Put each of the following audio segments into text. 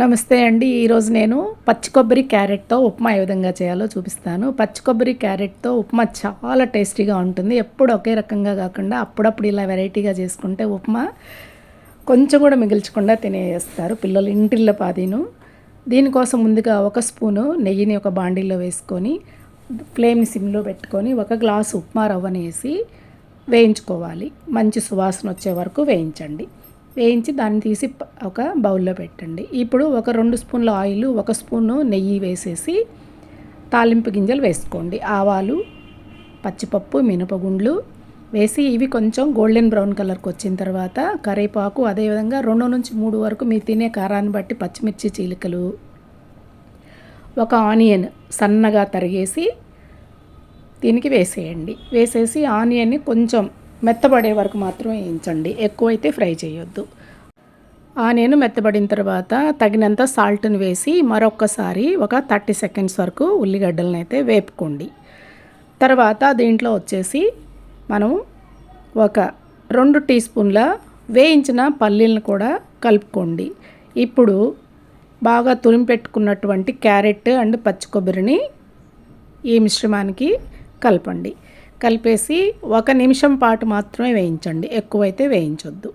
నమస్తే అండి. ఈరోజు నేను పచ్చి కొబ్బరి క్యారెట్తో ఉప్మా ఏ విధంగా చేయాలో చూపిస్తాను. పచ్చి కొబ్బరి క్యారెట్తో ఉప్మా చాలా టేస్టీగా ఉంటుంది. ఎప్పుడు ఒకే రకంగా కాకుండా అప్పుడప్పుడు ఇలా వెరైటీగా చేసుకుంటే ఉప్మా కొంచెం కూడా మిగిల్చకుండా తినేస్తారు పిల్లలు ఇంటిల్లో పాదీను. దీనికోసం ముందుగా ఒక స్పూను నెయ్యిని ఒక బాండీలో వేసుకొని ఫ్లేమ్ని సిమ్లో పెట్టుకొని ఒక గ్లాసు ఉప్మా రవ్వనేసి వేసి వేయించుకోవాలి. మంచి సువాసన వచ్చే వరకు వేయించండి. వేయించి దాన్ని తీసి ఒక బౌల్లో పెట్టండి. ఇప్పుడు ఒక రెండు స్పూన్ల ఆయిల్ ఒక స్పూను నెయ్యి వేసేసి తాలింపు గింజలు వేసుకోండి. ఆవాలు పచ్చిపప్పు మినపగుండ్లు వేసి ఇవి కొంచెం గోల్డెన్ బ్రౌన్ కలర్కి వచ్చిన తర్వాత కరివేపాకు అదేవిధంగా రెండు నుంచి మూడు వరకు మీరు తినే కారాన్ని బట్టి పచ్చిమిర్చి చీలికలు ఒక ఆనియన్ సన్నగా తరిగేసి దీనికి వేసేయండి. వేసేసి ఆనియన్ని కొంచెం మెత్తబడే వరకు మాత్రం వేయించండి. ఎక్కువైతే ఫ్రై చేయొద్దు. ఆనియన్ మెత్తబడిన తర్వాత తగినంత సాల్ట్ని వేసి మరొక్కసారి ఒక థర్టీ సెకండ్స్ వరకు ఉల్లిగడ్డలను అయితే వేపుకోండి. తర్వాత దీంట్లో వచ్చేసి మనం ఒక రెండు టీ స్పూన్ల వేయించిన పల్లీలను కూడా కలుపుకోండి. ఇప్పుడు బాగా తురిమి పెట్టుకున్నటువంటి క్యారెట్ అండ్ పచ్చి కొబ్బరిని ఈ మిశ్రమానికి కలపండి. కలిపేసి ఒక నిమిషం పాటు మాత్రమే వేయించండి. ఎక్కువైతే వేయించొద్దు.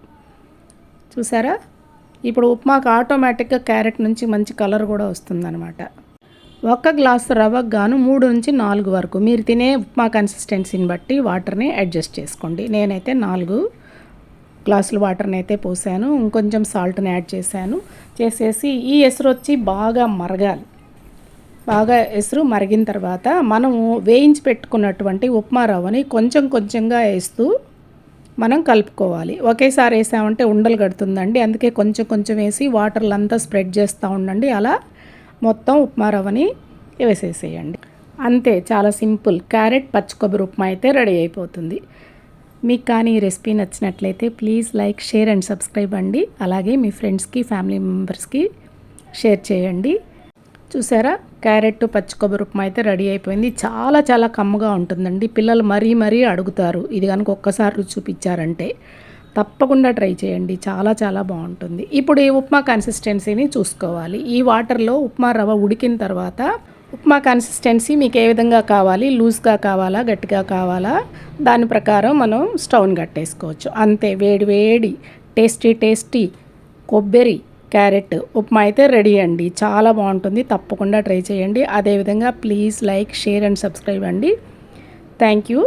చూసారా? ఇప్పుడు ఉప్మాకు ఆటోమేటిక్గా క్యారెట్ నుంచి మంచి కలర్ కూడా వస్తుందన్నమాట. ఒక గ్లాసు రవ్వకు గాను మూడు నుంచి నాలుగు వరకు మీరు తినే ఉప్మా కన్సిస్టెన్సీని బట్టి వాటర్ని అడ్జస్ట్ చేసుకోండి. నేనైతే నాలుగు గ్లాసులు వాటర్ని అయితే పోసాను. ఇంకొంచెం సాల్ట్ని యాడ్ చేశాను. చేసేసి ఈ ఎసురు వచ్చి బాగా మరగాలి. బాగా ఎసురు మరిగిన తర్వాత మనము వేయించి పెట్టుకున్నటువంటి ఉప్మా రవ్వని కొంచెం కొంచెంగా వేస్తూ మనం కలుపుకోవాలి. ఒకేసారి వేసామంటే ఉండలు కడుతుందండి. అందుకే కొంచెం కొంచెం వేసి వాటర్లు అంతా స్ప్రెడ్ చేస్తూ ఉండండి. అలా మొత్తం ఉప్మా రవ్వని వేసేసేయండి. అంతే చాలా సింపుల్. క్యారెట్ పచ్చి కొబ్బరి ఉప్మా అయితే రెడీ అయిపోతుంది. మీకు కానీ ఈ రెసిపీ నచ్చినట్లయితే please like share and subscribe అండి. అలాగే మీ ఫ్రెండ్స్కి ఫ్యామిలీ మెంబర్స్కి షేర్ చేయండి. చూసారా? క్యారెట్ పచ్చి కొబ్బరి ఉప్మా అయితే రెడీ అయిపోయింది. చాలా చాలా కమ్మగా ఉంటుందండి. పిల్లలు మరీ మరీ అడుగుతారు. ఇది కనుక ఒక్కసారి రుచి చూపించారంటే తప్పకుండా ట్రై చేయండి. చాలా చాలా బాగుంటుంది. ఇప్పుడు ఈ ఉప్మా కన్సిస్టెన్సీని చూసుకోవాలి. ఈ వాటర్లో ఉప్మా రవ్వ ఉడికిన తర్వాత ఉప్మా కన్సిస్టెన్సీ మీకు ఏ విధంగా కావాలి? లూజ్గా కావాలా? గట్టిగా కావాలా? దాని ప్రకారం మనం స్టవ్ని కట్టేసుకోవచ్చు. అంతే. వేడి వేడి టేస్టీ టేస్టీ కొబ్బరి క్యారెట్ ఉప్మా అయితే రెడీ అండి. చాలా బాగుంటుంది. తప్పకుండా ట్రై చేయండి. అదేవిధంగా please like share and subscribe అండి. Thank you.